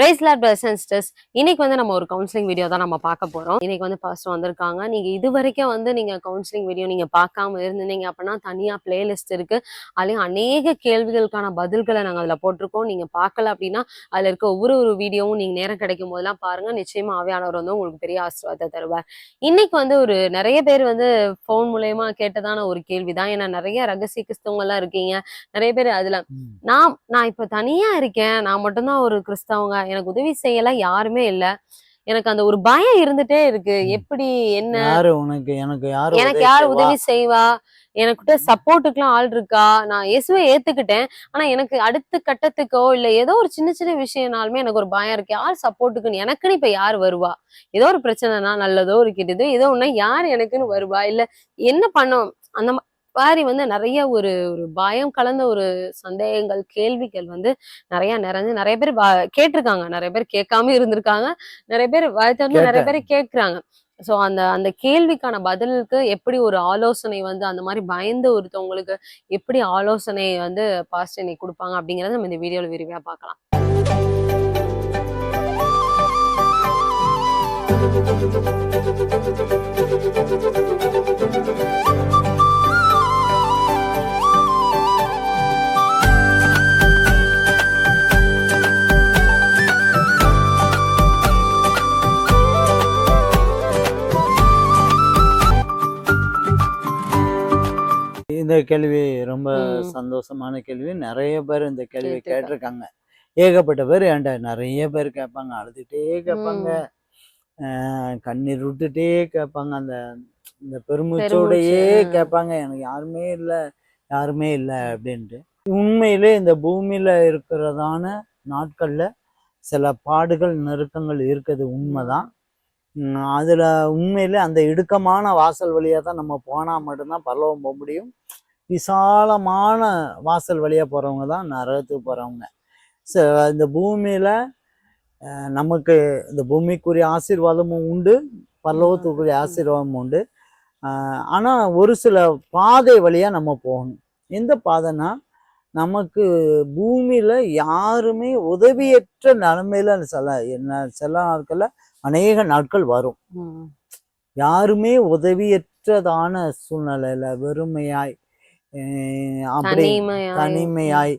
Price lot sisters இன்னைக்கு வந்து நம்ம ஒரு கவுன்சிலிங் வீடியோ தான் நம்ம பார்க்க போறோம். இன்னைக்கு வந்து ஃபர்ஸ்ட் வந்திருக்காங்க. நீங்க இது வரைக்கும் வந்து நீங்க கவுன்சிலிங் வீடியோ நீங்க பார்க்காம இருந்தீங்க அப்படின்னா தனியா பிளேலிஸ்ட் இருக்கு. அதுலயும் அநேக கேள்விகளுக்கான பதில்களை நாங்க அதுல போட்டிருக்கோம். நீங்க பார்க்கல அப்படின்னா அதுல இருக்க ஒவ்வொரு ஒரு வீடியோவும் நீங்க நேரம் கிடைக்கும் போதெல்லாம் பாருங்க. நிச்சயமா ஆவியானவர் வந்து உங்களுக்கு பெரிய ஆசீர்வாதத்தை தருவார். இன்னைக்கு வந்து ஒரு நிறைய பேர் வந்து ஃபோன் மூலயமா கேட்டதான ஒரு கேள்விதான். ஏன்னா நிறைய ரகசிய கிறிஸ்தவங்க எல்லாம் இருக்கீங்க. நிறைய பேர் அதுல. நான் நான் இப்ப தனியா இருக்கேன். நான் மட்டும்தான் ஒரு கிறிஸ்தவங்க. எனக்கு உதவி செய்யல யாருமே இல்ல. எனக்கு அந்த ஒரு பயம் இருந்துட்டே இருக்கு. எப்படி என்ன? யாரு உனக்கு எனக்கு யாரு எனக்கு உதவி யார் செய்வா? உதவி செய்வா? எனக்கிட்ட சப்போர்ட்டுக்குலாம் ஆள் இருக்கா? நான் இயேசுவை ஏத்துக்கிட்டேன். ஆனா எனக்கு அடுத்த கட்டத்துக்கோ இல்ல ஏதோ ஒரு சின்ன சின்ன விஷயம்னாலுமே எனக்கு ஒரு பயம் இருக்கு. யார் சப்போர்ட்டுக்குன்னு எனக்குன்னு இப்ப யார் வருவா? ஏதோ ஒரு பிரச்சனைனா நல்லதோ ஒரு கெட்டதோ ஏதோ ஒண்ணு யார் எனக்குன்னு வருவா? இல்ல என்ன பண்ணோம் அந்த மாதிரி வந்து நிறைய ஒரு ஒரு பயம் கலந்த ஒரு சந்தேகங்கள் கேள்விகள் வந்து நிறைய நிறைஞ்சு நிறைய பேர் கேட்டிருக்காங்க. நிறைய பேர் கேட்காம இருந்திருக்காங்க. நிறைய பேர் வாய் திறந்து நிறைய பேர் கேட்கறாங்க. சோ அந்த அந்த கேள்விக்கான பதிலுக்கு எப்படி ஒரு ஆலோசனை வந்து அந்த மாதிரி பயந்து ஒருத்தவங்களுக்கு எப்படி ஆலோசனை வந்து பாஸ்ட் இன்னைக்கு கொடுப்பாங்க அப்படிங்கறத நம்ம இந்த வீடியோல விரிவா பார்க்கலாம். இந்த கேள்வி ரொம்ப. சந்தோஷமான கேள்வி. நிறைய பேர் இந்த கேள்வி கேட்டிருக்கா. கேட்டிருக்காங்க. ஏகப்பட்ட பேர் என்கிட்ட நிறைய பேர் கேட்பாங்க அழுதுகிட்டே கேட்பாங்க. கண்ணீர் விட்டுட்டே கேட்பாங்க. அந்த இந்த பெருமூச்சோடையே. கேட்பாங்க. எனக்கு யாருமே இல்லை யாருமே இல்லை அப்படின்ட்டு. உண்மையிலே இந்த பூமியில இருக்கிறதான நாட்கள்ல சில பாடுகள் நெருக்கங்கள் இருக்குது உண்மைதான். அதுல உண்மையிலே அந்த இடுக்கமான வாசல் வழியா தான் நம்ம போனா மட்டும்தான் பரலோகம் போக முடியும். விசாலமான வாசல் வழியா போறவங்க தான் நரகத்துக்கு போறவங்க. ச இந்த பூமியில நமக்கு இந்த பூமிக்குரிய ஆசீர்வாதமும் உண்டு பரலோகத்துக்குரிய ஆசீர்வாதமும் உண்டு. அஹ், ஆனா ஒரு சில பாதை வழியா நம்ம போகணும். எந்த பாதைனா நமக்கு பூமியில யாருமே உதவியற்ற நிலைமையில சில என்ன சில நாட்கள்ல அநேக நாட்கள் வரும். யாருமே உதவியற்றதான சூழ்நிலையில வெறுமையாய் அப்படி தனிமையாய்.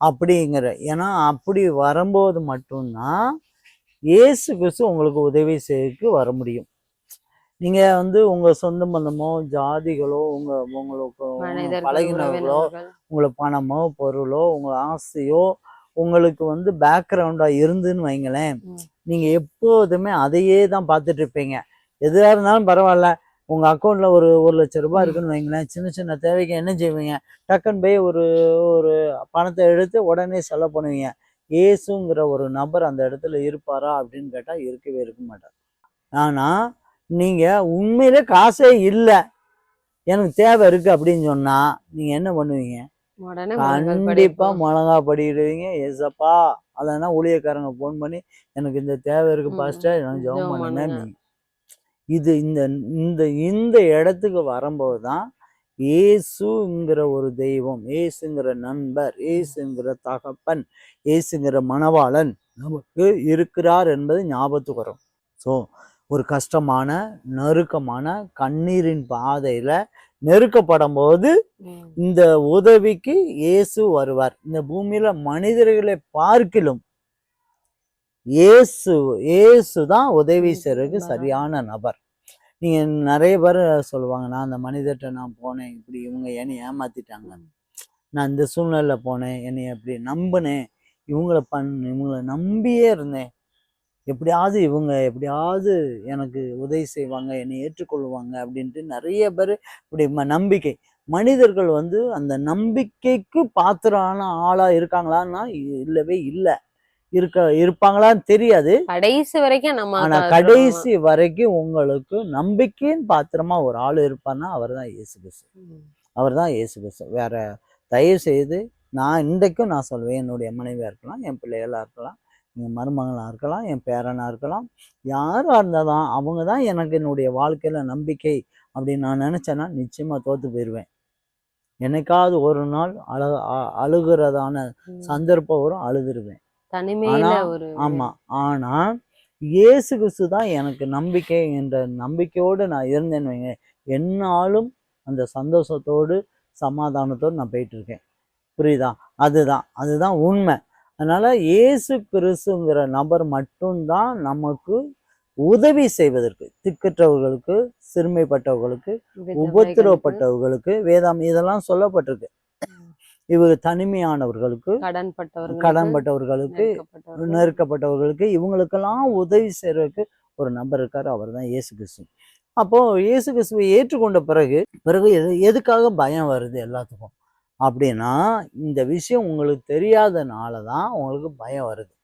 அப்படிங்கிற ஏன்னா அப்படி வரும்போது மட்டும்தான் இயேசு கிறிஸ்து உங்களுக்கு உதவி செய்யக்கு வர முடியும் நீங்க வந்து உங்க சொந்த பந்தமோ ஜாதிகளோ உங்க உங்களுக்கு பழகினவர்களோ. உங்களுக்கு பணமோ பொருளோ உங்க ஆசையோ உங்களுக்கு வந்து பேக்ரவுண்டா இருந்துன்னு வைங்களேன். நீங்க எப்போதுமே அதையே தான் பார்த்துட்டு இருப்பீங்க எதுவா இருந்தாலும் பரவாயில்ல உங்க அக்கௌண்ட்ல ஒரு ஒரு லட்சம் ரூபாய் இருக்குன்னு வைங்களேன். சின்ன சின்ன தேவைக்கு என்ன செய்வீங்க? டக்குன்னு போய் ஒரு ஒரு பணத்தை எடுத்து உடனே செலவு பண்ணுவீங்க. ஏசுங்கிற ஒரு நபர் அந்த இடத்துல இருப்பாரா அப்படின்னு கேட்டா இருக்கவே இருக்க மாட்டார். ஆனா நீங்க உண்மையிலே காசே இல்லை. எனக்கு தேவை இருக்கு அப்படின்னு சொன்னா நீங்க என்ன பண்ணுவீங்க? கண்டிப்பா. மிளகா படிடுவீங்க ஏசப்பா அதனா ஊழியக்காரங்க ஃபோன் பண்ணி எனக்கு இந்த தேவை இருக்கு பாஸ்டர் எனக்கு ஜெபம் பண்ணுங்க இது இந்த இந்த இந்த இடத்துக்கு வரும்போது தான் ஏசுங்கிற ஒரு தெய்வம் ஏசுங்கிற நண்பர் ஏசுங்கிற தகப்பன் ஏசுங்கிற மணவாளன் நமக்கு இருக்கிறார் என்பது ஞாபகத்துக்கு வரும் ஸோ ஒரு கஷ்டமான நெருக்கமான கண்ணீரின் பாதையில நெருக்கப்படும் போது. இந்த உதவிக்கு இயேசு வருவார் இந்த பூமியில மனிதர்களை பார்க்கிலும் இயேசு இயேசு தான் உதவி உண்மைதான். சரியான நபர். நீங்க நிறைய பேர் சொல்லுவாங்க நான் அந்த மனிதர்கிட்ட நான் போனேன் இப்படி இவங்க என்னை ஏமாத்திட்டாங்க. நான் இந்த சூழ்நிலையில போனேன் என்னை அப்படி நம்பினேன். இவங்கள பண் இவங்கள நம்பியே இருந்தேன். எப்படியாவது இவங்க எப்படியாவது எனக்கு உதவி செய்வாங்க என்னை ஏற்றுக்கொள்வாங்க அப்படின்ட்டு நிறைய பேர் இப்படி ம- நம்பிக்கை. மனிதர்கள் வந்து அந்த நம்பிக்கைக்கு பாத்திரான ஆளா இருக்காங்களான்னா இல்லவே இல்லை. இருக்க இருப்பாங்களான்னு தெரியாது. கடைசி வரைக்கும் நம்ம ஆனா கடைசி வரைக்கும் உங்களுக்கு நம்பிக்கையின் பாத்திரமா ஒரு ஆள் இருப்பான்னா அவர் தான் இயேசு கிறிஸ்து. அவர் தான் இயேசு கிறிஸ்து. வேற தயவு செய்து நான் இன்றைக்கும் நான் சொல்வேன் என்னுடைய மனைவியா இருக்கலாம் என் பிள்ளைகளா இருக்கலாம் என் மருமகளாக இருக்கலாம் என் பேரனாக இருக்கலாம் யாராக இருந்தாலும் அவங்க தான் எனக்கு என்னுடைய வாழ்க்கையில் நம்பிக்கை அப்படின்னு நான் நினச்சேன்னா நிச்சயமாக தோற்று போயிடுவேன் என்னைக்காவது ஒரு நாள் அழ அழுகிறதான. சந்தர்ப்பம் வரும் அழுதுருவேன். தனிமையில ஒரு ஆமா. ஆனா இயேசு கிறிஸ்து தான் எனக்கு நம்பிக்கை என்ற நம்பிக்கையோடு நான் இருந்தேன்னு வைங்க. என்னாலும் அந்த சந்தோஷத்தோடு சமாதானத்தோடு நான் போயிட்டு இருக்கேன் புரியுதா? அதுதான். அதுதான் உண்மை. அதனால இயேசு கிறிஸ்துங்கிற நபர் மட்டும்தான் நமக்கு உதவி செய்வதற்கு திக்கற்றவர்களுக்கு சிறுமைப்பட்டவர்களுக்கு உபத்திரவப்பட்டவர்களுக்கு வேதாம் இதெல்லாம் சொல்லப்பட்டிருக்கு. இவர் தனிமையானவர்களுக்கு கடன்பட்டவர்களுக்கு கடன்பட்டவர்களுக்கு நெருக்கப்பட்டவர்களுக்கு, இவங்களுக்கெல்லாம் உதவி செய்யறதுக்கு ஒரு நபர் இருக்காரு அவர் தான் இயேசு கிறிஸ்து. அப்போ இயேசு கிறிஸ்துவை ஏற்றுக்கொண்ட பிறகு பிறகு எது- எதுக்காக பயம் வருது எல்லாத்துக்கும்? அப்படின்னா இந்த விஷயம் உங்களுக்கு தெரியாதனால தான் உங்களுக்கு பயம் வருது.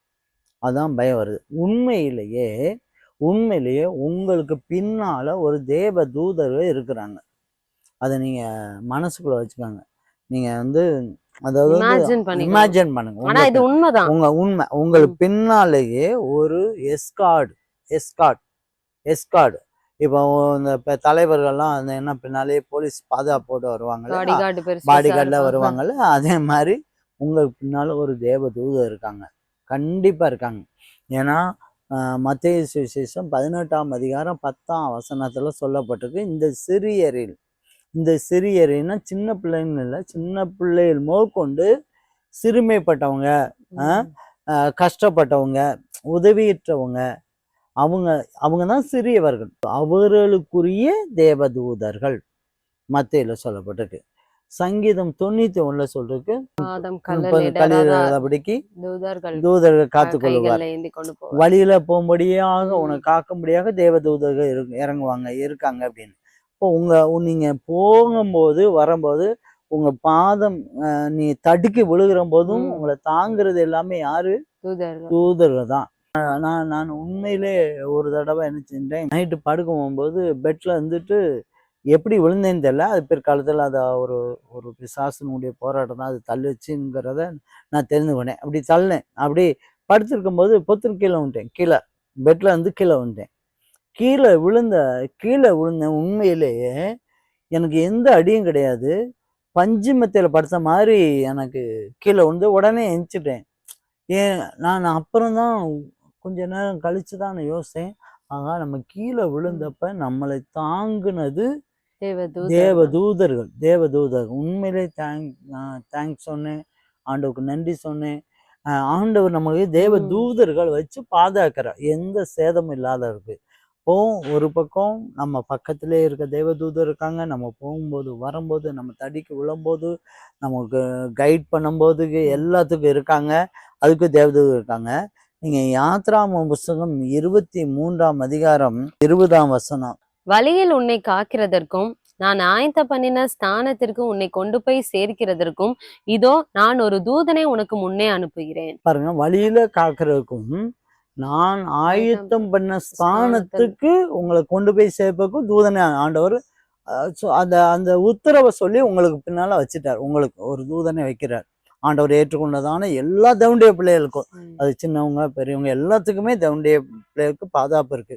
அதான் பயம் வருது. உண்மையிலேயே உண்மையிலேயே உங்களுக்கு பின்னால ஒரு தேவ தூதர்கள் இருக்கிறாங்க. அதை நீங்க மனசுக்குள்ள வச்சுக்கோங்க. நீங்க வந்து அதாவது. இமேஜின் பண்ணுங்க. ஆனா இது உண்மைதான். உங்க உண்மை. உங்களுக்கு பின்னாலேயே ஒரு எஸ்கார்டு எஸ்கார்ட் எஸ்கார்டு இப்போ இந்த இப்ப தலைவர்கள்லாம் அந்த என்ன பின்னாலேயே போலீஸ் பாதுகாப்போடு வருவாங்கல்ல பாடி கார்டில். வருவாங்கல்ல? அதே மாதிரி உங்களுக்கு பின்னால ஒரு தேவ தூதர் இருக்காங்க. கண்டிப்பா இருக்காங்க. ஏன்னா மத்திய சுவிசேஷம் பதினெட்டாம் அதிகாரம் பத்தாம் வசனத்துல சொல்லப்பட்டிருக்கு. இந்த சிறியரில் இந்த சிறியரின்னா சின்ன பிள்ளைன்னு இல்லை சின்ன பிள்ளைகள் முதற்கொண்டு சிறுமைப்பட்டவங்க கஷ்டப்பட்டவங்க உதவியற்றவங்க அவங்க அவங்க தான் சிறியவர்கள். அவர்களுக்குரிய தேவதூதர்கள் மத்தியில சொல்லப்பட்டிருக்கு. சங்கீதம் தொண்ணூத்தி ஒண்ணுல சொல்றதுக்கு அப்படிக்கு தூதர்கள் தூதர்கள் கொண்டு போவார். வழியில போகும்படியாக. உனக்கு காக்கும்படியாக தேவதூதர்கள் இரு- இறங்குவாங்க இருக்காங்க அப்படின்னு. இப்போ உங்க உ- நீங்க போகும்போது வரும்போது உங்க பாதம் நீ தடுக்கி விழுகிற போதும். உங்களை தாங்குறது எல்லாமே யாரு? தூதர்கள். தான். நான் நான் உண்மையிலே ஒரு தடவை என்ன செஞ்சேன் நைட்டு படுக்க போகும்போது பெட்ல இருந்துட்டு எப்படி விழுந்தேன்னு தெரியல. அது பிற்காலத்தில் அது ஒரு ஒரு பிசாசனுடைய போராட்டம் தான். அது தள்ளுச்சுங்கிறத நான் தெரிந்து கொண்டேன். அப்படி தள்ளினேன். அப்படி படுத்திருக்கும் போது பொத்துன்னு கீழே வந்துட்டேன் கீழே பெட்ல இருந்து கீழே வந்துட்டேன் கீழே விழுந்த கீழே விழுந்தேன் உண்மையிலேயே எனக்கு எந்த அடியும் கிடையாது. பஞ்சு மெத்தையில் படுத்த மாதிரி எனக்கு கீழே விழுந்து உடனே எந்திச்சிட்டேன் ஏன் நான் அப்புறம்தான் கொஞ்ச நேரம் கழிச்சு தான் நான் யோசித்தேன் ஆகா நம்ம கீழே விழுந்தப்ப நம்மளை தாங்குனது தேவ தேவ தூதர்கள் தூதர்கள் தேவ தூதர்கள் உண்மையிலே தேங்க் தேங்க்ஸ் சொன்னேன். ஆண்டவருக்கு நன்றி சொன்னேன். ஆண்டவர் நமக்கு தேவ. தூதர்கள் வச்சு பாதுகாக்கிறார். எந்த சேதமும் இல்லாத இருக்கு இப்போ ஒரு பக்கம் நம்ம பக்கத்திலே இருக்க தேவ தூதர் இருக்காங்க. நம்ம போகும்போது வரும்போது நம்ம தடிக்கு விழும்போது நமக்கு கைட் பண்ணும்போது எல்லாத்துக்கும் இருக்காங்க. அதுக்கு தேவதூதர் இருக்காங்க. நீங்க யாத்ராம புஸ்தகம் இருபத்தி மூன்றாம் அதிகாரம் இருபதாம் வசனம். வழியில் உன்னை காக்கிறதற்கும் நான் ஆயத்த பண்ணின ஸ்தானத்திற்கு உன்னை கொண்டு போய் சேர்க்கிறதற்கும் இதோ நான் ஒரு தூதனை உனக்கு முன்னே அனுப்புகிறேன். பாருங்க வழியில காக்கிறதுக்கும் நான் ஆயத்தம் பண்ண ஸ்தானத்துக்கு உங்களை கொண்டு போய் சேர்ப்பதுக்கும் தூதனை ஆண்டவர். அந்த அந்த உத்தரவை சொல்லி உங்களுக்கு பின்னால வச்சுட்டார். உங்களுக்கு ஒரு தூதனை வைக்கிறார். ஆண்டவர் ஏற்றுக்கொண்டதான எல்லா தவுண்டிய பிள்ளைகளுக்கும். அது சின்னவங்க பெரியவங்க எல்லாத்துக்குமே தவுண்டிய பிள்ளைகளுக்கு பாதுகாப்பு இருக்கு.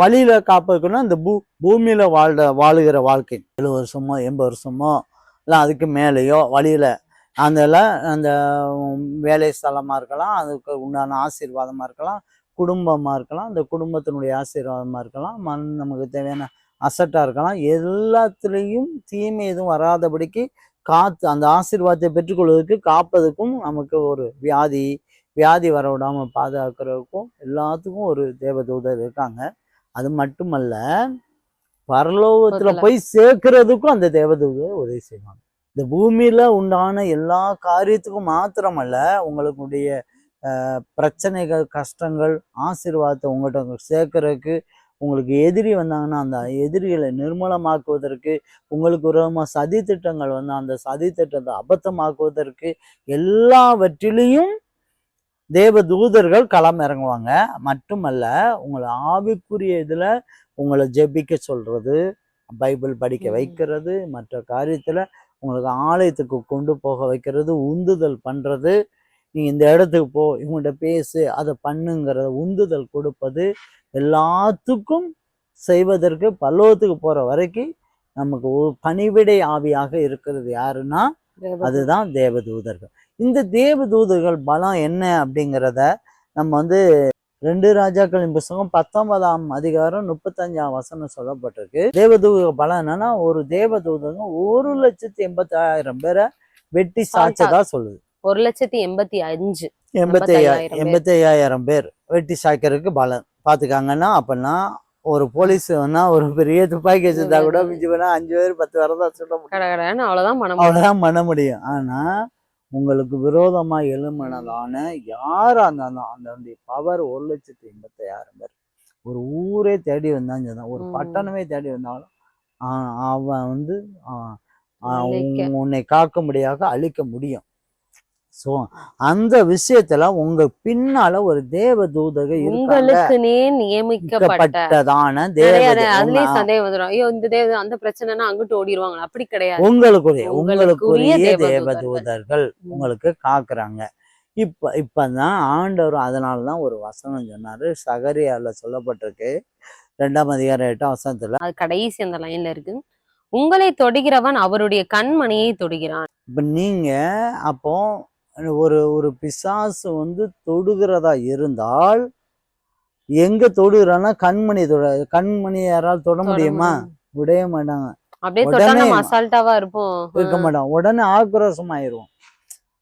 வழியில காப்பதுக்குன்னா இந்த பூ பூமியில வாழ்ற வாழுகிற வாழ்க்கை. எழுபது வருஷமோ எண்பது வருஷமோ இல்லை அதுக்கு மேலேயோ வழியில அந்த அந்த வேலை ஸ்தலமா இருக்கலாம் அதுக்கு உண்டான ஆசீர்வாதமா இருக்கலாம் குடும்பமா இருக்கலாம் அந்த குடும்பத்தினுடைய ஆசீர்வாதமா இருக்கலாம் மண் நமக்கு தேவையான அசட்டா இருக்கலாம். எல்லாத்துலேயும் தீமை எதுவும் வராதபடிக்கு காத்து அந்த ஆசீர்வாதத்தை பெற்றுக்கொள்வதற்கு காப்பதுக்கும் நமக்கு ஒரு வியாதி வியாதி வர விடாம பாதுகாக்கிறதுக்கும் எல்லாத்துக்கும் ஒரு தேவதூதர் இருக்காங்க. அது மட்டுமல்ல பரலோகத்துல. போய் சேர்க்கிறதுக்கும் அந்த தேவதூதர் உதவி செய்வாங்க. இந்த பூமியில உண்டான எல்லா காரியத்துக்கும் மாத்திரமல்ல உங்களுடைய பிரச்சனைகள் கஷ்டங்கள் ஆசீர்வாதத்தை உங்கள்கிட்ட சேர்க்கறதுக்கு உங்களுக்கு எதிரி வந்தாங்கன்னா அந்த எதிரிகளை நிர்மூலமாக்குவதற்கு உங்களுக்கு விரோதமாக சதி திட்டங்கள் வந்து அந்த சதி திட்டத்தை அபத்தமாக்குவதற்கு எல்லாவற்றிலையும் தேவ தூதர்கள் களம் இறங்குவாங்க மட்டுமல்ல உங்களை ஆவிக்குரிய இதுல உங்களை ஜெபிக்க சொல்றது பைபிள் படிக்க. வைக்கிறது மற்ற காரியத்துல உங்களுக்கு ஆலயத்துக்கு கொண்டு போக வைக்கிறது உந்துதல் பண்றது. நீ இந்த இடத்துக்கு போ இவங்கள்ட்ட பேசு அதை பண்ணுங்கிறத உந்துதல் கொடுப்பது எல்லாத்துக்கும் செய்வதற்கு பல்லவத்துக்கு போற வரைக்கும் நமக்கு பணிவிடை ஆவியாக இருக்கிறது யாருன்னா அதுதான் தேவதூதர்கள். இந்த தேவதூதர்கள் பலம் என்ன அப்படிங்கிறத நம்ம வந்து ரெண்டு ராஜாக்களின் புஸ்தகம் பத்தொன்பதாம் அதிகாரம் முப்பத்தஞ்சாம் வசனம் சொல்லப்பட்டிருக்கு. தேவதூத பலம் என்னன்னா ஒரு தேவதூதங்க ஒரு லட்சத்தி எண்பத்தாயிரம் பேரை வெட்டி சாய்ச்சதா சொல்லுது. ஒரு லட்சத்தி எண்பத்தி அஞ்சு எண்பத்தி. எண்பத்தி ஐயாயிரம் பேர் வெட்டி சாய்க்கிறதுக்கு பலம் பாத்துக்காங்கன்னா அப்படின்னா ஒரு போலீஸ் வேணா ஒரு பெரிய துப்பாக்கி வச்சிருந்தா கூட மிஞ்சி வேணா அஞ்சு பேர் பத்து பேரை தான் பண்ண முடியும். அவ்வளவுதான் பண்ண முடியும். ஆனா உங்களுக்கு விரோதமா எழும்பினதான யாரா இருந்தாலும் அந்த அந்த பவர் ஒரு லட்சத்தி எண்பத்தி ஐயாயிரம் பேர் ஒரு ஊரே தேடி வந்தான்னு சொன்னா ஒரு. பட்டணமே தேடி வந்தாலும் அவன் வந்து. உன்னை காக்கும்படியாக அழிக்க முடியும் சோ அந்த விஷயத்துல உங்க பின்னால ஒரு தேவ தூதக உங்களுக்குனே நியமிக்கப்பட்ட. பட்டதான கிடையாது தேவதை அதுலயே உங்க- சந்தேகம் வந்துடும் ஐயோ இந்த தேவ அந்த பிரச்சனைனா அங்கிட்டு ஓடிடுவாங்க அப்படி கிடையாது. உங்களுக்குரிய உங்களுக்குரிய தேவதூதர்கள். தேவதூதர்கள் உங்களுக்கு காக்குறாங்க. இப்ப இப்பதான் ஆண்டவர் அதனாலதான் ஒரு வசனம் சொன்னாரு. சகரியால சொல்லப்பட்டிருக்கு. ரெண்டாம் அதிகாரம் எட்டாம் வசனத்துல. அது கடைசி அந்த லைன்ல இருக்கு. உங்களை தொடுகிறவன் அவருடைய கண்மணியை தொடுகிறான். இப்ப நீங்க அப்போ ஒரு ஒரு பிசாசு வந்து தொடுகிறதா இருந்தால் எங்க தொடுகிறான்னா கண்மணி தொட கண்மணி யாரால் தொட முடியுமா? விடவே மாட்டாங்க. உடனே அசால்ட்டாவா இருப்போம். இருக்க மாட்டோம். உடனே ஆக்ரோஷம் ஆயிரும்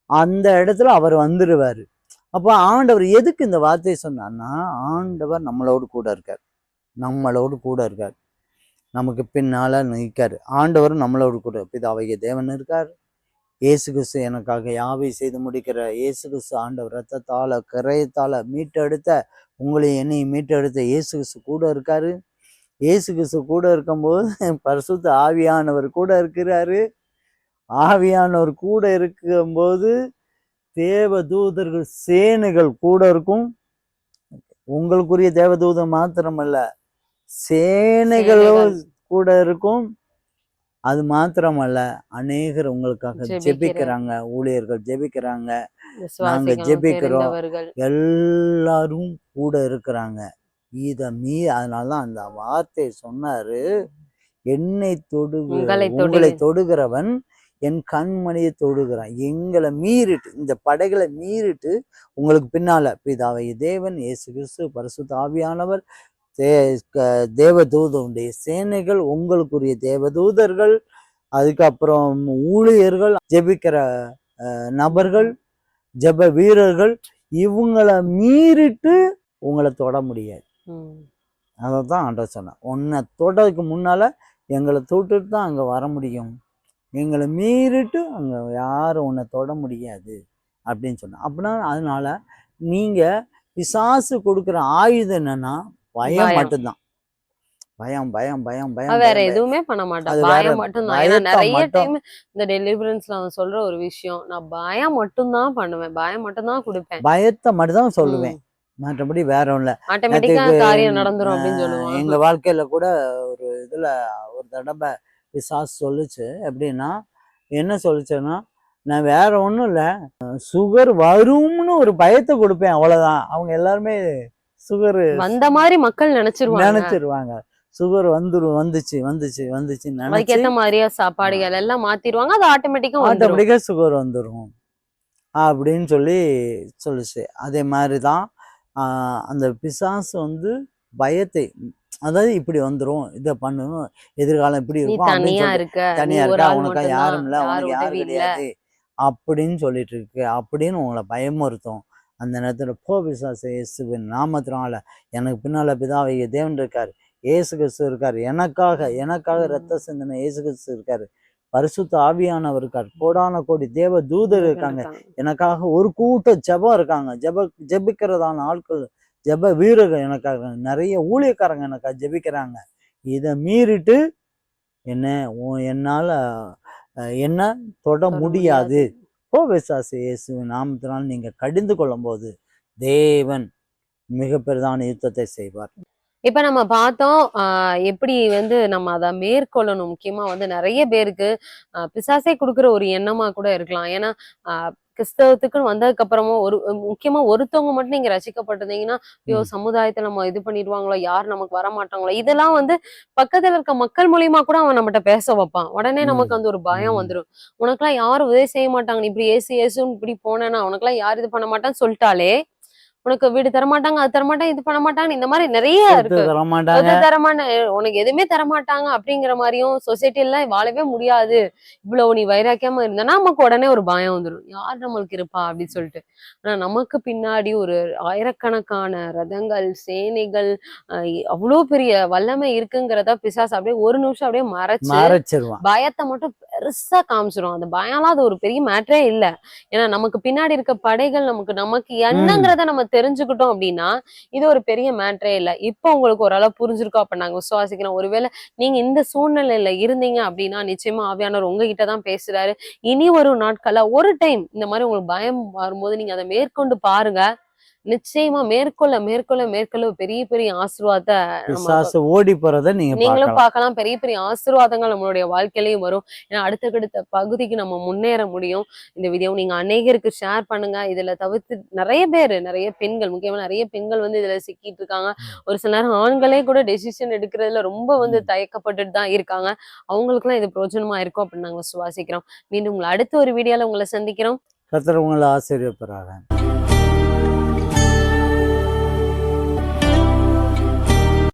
அந்த இடத்துல அவர் வந்துருவாரு. அப்போ ஆண்டவர் எதுக்கு இந்த வார்த்தையை சொன்னார்னா ஆண்டவர் நம்மளோடு கூட இருக்கார். நம்மளோடு கூட இருக்கார். நமக்கு பின்னால நிற்காரு. ஆண்டவர் நம்மளோடு கூட பிதாவைய தேவன் இருக்கார். இயேசு கிறிஸ்து எனக்காக யாவை செய்து முடிக்கிற? இயேசு கிறிஸ்து ஆண்டவர் ரத்தத்தால கரையத்தால மீட்டெடுத்த உங்களை என்னையும் மீட்டெடுத்த இயேசு கிறிஸ்து கூட இருக்காரு. இயேசு கிறிஸ்து கூட இருக்கும்போது பரிசுத்த ஆவியானவர் கூட இருக்கிறாரு. ஆவியானவர் கூட இருக்கும்போது தேவ தூதர்கள் சேனைகள் கூட இருக்கும். உங்களுக்குரிய தேவதூதன் மாத்திரமல்ல சேனைகளும் சேனைகள். கூட இருக்கும். அது மாத்திரமல்ல அநேகர் உங்களுக்காக ஜெபிக்கிற. ஜெபிக்கிறாங்க ஊழியர்கள் ஜெபிக்கிறாங்க. விசுவாசிகள், ஜெபிக்கிறோம். எல்லாரும் கூட இருக்கிறாங்க. இத மீ அதனாலதான் அந்த வார்த்தை சொன்னாரு. என்னை தொடுகிற உங்களை உங்களை தொடு- தொடுகிறவன் என் கண்மணியை தொடுகிறான். எங்களை மீறிட்டு இந்த படைகளை மீறிட்டு உங்களுக்கு பின்னால பிதாவை தேவன் இயேசு கிறிஸ்து பரிசுத்த ஆவியானவர் தே க- தேவதூதனுடைய சேனைகள் உங்களுக்குரிய தேவதூதர்கள் அதுக்கப்புறம் ஊழியர்கள் ஜெபிக்கிற நபர்கள் ஜெப வீரர்கள் இவங்களை மீறிட்டு உங்களை தொட முடியாது. அதை தான் ஆண்டவர் சொன்னேன் உன்னை தொடறதுக்கு முன்னால எங்களை தொட்டுட்டு தான் அங்கே வர முடியும். எங்களை மீறிட்டு அங்கே யாரும் உன்னை தொட முடியாது. அப்படின்னு சொன்னேன் அப்படின்னா அதனால நீங்கள் பிசாசு கொடுக்குற ஆயுதம் என்னன்னா பயம். மட்டும்தான். பயம் பயம் பயம் பயம் வேற. எதுவுமே பண்ண மாட்டான் பயம் மட்டும்தான். ஏன்னா நிறைய. டைம் இந்த டெலிவரன்ஸ்ல அவன் சொல்ற ஒரு விஷயம் நான் பயம் மட்டும்தான் பண்ணுவேன். பயம் மட்டும்தான் கொடுப்பேன். பயத்தை மட்டும் தான் சொல்லுவேன். மற்றபடி வேற ஒன்றும் ஆட்டோமேட்டிக்கா காரியம் நடந்துரும் அப்படின்னு சொல்லுவான். எங்க வாழ்க்கையில கூட ஒரு இதுல ஒரு தடவை பிசாஸ் சொல்லுச்சு. எப்படின்னா என்ன சொல்லுச்சுன்னா நான் வேற ஒண்ணும் இல்ல சுகர் வரும்னு ஒரு பயத்தை கொடுப்பேன். அவ்வளவுதான். அவங்க எல்லாருமே சுகர் வந்த மாதிரி மக்கள் நினைச்சிருவாங்க. நினைச்சிருவாங்க. சுகர் வந்துரும் வந்துச்சு வந்துச்சு வந்துச்சு நினைச்சு அதுக்கேத்த மாதிரியா சாப்பாடுகள் எல்லாம் மாத்திருவாங்க அது ஆட்டோமேட்டிக்கா வந்துரும். ஆட்டோமேட்டிக்கா சுகர் வந்துடும் அப்படின்னு சொல்லி சொல்லுச்சு. அதே மாதிரி தான் அந்த பிசாசு வந்து பயத்தை அதாவது இப்படி வந்துரும் இதை பண்ணணும் எதிர்காலம் இப்படி இருக்கும் தனியா இருக்க தனியா இருக்கா? மட்டும்தான், யாரும் இல்ல யார் உனக்கு யாரும் கிடையாது. அப்படின்னு சொல்லிட்டு இருக்கு. அப்படின்னு உங்களை பயமுறுத்தும். அந்த நேரத்துல போ பிசாசு இயேசுவின் நாமத்தினால எனக்கு பின்னால பிதாவை தேவன் இருக்காரு. இயேசு கிறிஸ்து இருக்காரு. எனக்காக எனக்காக. ரத்த சிந்தனை இயேசு கிறிஸ்து இருக்காரு. பரிசுத்த ஆவியானவர் இருக்காரு. கோடான கோடி தேவ தூதர் இருக்காங்க. எனக்காக ஒரு கூட்ட ஜெபம் இருக்காங்க. ஜெப ஜெபிக்கிறதான ஆட்கள் ஜெப வீரர்கள் எனக்காக நிறைய ஊழியக்காரங்க எனக்காக ஜெபிக்கிறாங்க. இதை மீறிட்டு என்ன என்னால என்ன தொட முடியாது. ஓ விசாசு இயேசு நாமத்தினால் நீங்கள் கடிந்து கொள்ளும்போது தேவன் மிக பெரிதான யுத்தத்தை செய்வார். இப்ப நம்ம பார்த்தோம் எப்படி வந்து நம்ம அதை மேற்கொள்ளணும். முக்கியமா வந்து நிறைய பேருக்கு பிசாசே கொடுக்குற ஒரு எண்ணமா கூட இருக்கலாம். ஏன்னா கிறிஸ்தவத்துக்குன்னு வந்ததுக்கு அப்புறமா ஒரு முக்கியமா ஒருத்தவங்க மட்டும் நீங்க ரசிக்கப்பட்டிருந்தீங்கன்னா ஐயோ. சமுதாயத்தை நம்ம இது பண்ணிடுவாங்களோ யார் நமக்கு வர மாட்டாங்களோ இதெல்லாம் வந்து பக்கத்துல இருக்க மக்கள் மூலியமா கூட அவன் நம்மகிட்ட பேச வைப்பான் உடனே நமக்கு அந்த ஒரு பயம். வந்துடும் உனக்கெல்லாம் யாரும் உதவி செய்ய மாட்டாங்க இப்படி ஏசு ஏசுன்னு இப்படி போனேன்னா உனக்கெல்லாம் யார் இது பண்ண மாட்டான்னு சொல்லிட்டாலே உனக்கு வீடு தர மாட்டாங்க அது தர மாட்டாங்க இது பண்ண மாட்டாங்க இந்த மாதிரி நிறைய இருக்கு. தரமான உனக்கு எதுவுமே தரமாட்டாங்க அப்படிங்கிற மாதிரியும் சொசைட்டில வாழவே முடியாது. இவ்வளவு நீ வைராக்கியமா இருந்தனா நமக்கு உடனே ஒரு பயம் வந்துடும் யார் நம்மளுக்கு இருப்பா அப்படின்னு சொல்லிட்டு. ஆனா நமக்கு பின்னாடி ஒரு ஆயிரக்கணக்கான ரதங்கள் சேனைகள் அவ்வளவு பெரிய வல்லமை இருக்குங்கிறத பிசாசு அப்படியே ஒரு நிமிஷம் அப்படியே மறைச்சு பயத்தை மட்டும் பெருசா காமிச்சிரும். அந்த பயம்லாம் அது ஒரு பெரிய மேட்டரே இல்ல. ஏன்னா நமக்கு பின்னாடி இருக்க படைகள் நமக்கு நமக்கு என்னங்கிறத நம்ம தெரிஞ்சுக்கிட்டோம் அப்படின்னா இது ஒரு பெரிய மேட்டரே இல்ல. இப்போ உங்களுக்கு ஓரளவு புரிஞ்சிருக்கோம் அப்ப நாங்க விசுவாசிக்கிறோம். ஒருவேளை நீங்க இந்த சூழ்நிலையில இருந்தீங்க அப்படின்னா நிச்சயமா ஆவியானவர் உங்ககிட்ட தான் பேசுறாரு. இனி வரும் நாட்கள்ல ஒரு டைம் இந்த மாதிரி உங்களுக்கு பயம் வரும்போது நீங்க அதை மேற்கொண்டு பாருங்க. நிச்சயமா மேற்கொள்ள மேற்கொள்ள மேற்கொள்ள பெரிய பெரிய ஆசீர்வாதத்தை ஓடி போறத நீங்க நீங்களும் பார்க்கலாம். பெரிய பெரிய ஆசீர்வாதங்கள் நம்மளுடைய வாழ்க்கையிலயும் வரும். ஏன்னா அடுத்தடுத்த பகுதிக்கு நம்ம முன்னேற முடியும். இந்த வீடியோ நீங்க அநேகருக்கு ஷேர் பண்ணுங்க. இதுல தவிர்த்து நிறைய பேர் நிறைய பெண்கள் முக்கியமா நிறைய பெண்கள் வந்து இதுல சிக்கிட்டு இருக்காங்க. ஒரு சில நேரம் ஆண்களே கூட டெசிஷன் எடுக்கிறதுல ரொம்ப வந்து தயக்கப்பட்டுட்டு தான் இருக்காங்க. அவங்களுக்குலாம் இது பிரயோஜனமா இருக்கும் அப்படின்னு நாங்க சுவாசிக்கிறோம் மீண்டும் உங்களை அடுத்த ஒரு வீடியோல உங்களை சந்திக்கிறோம். கர்த்தர் உங்களை ஆசீர்வதிப்பாராக.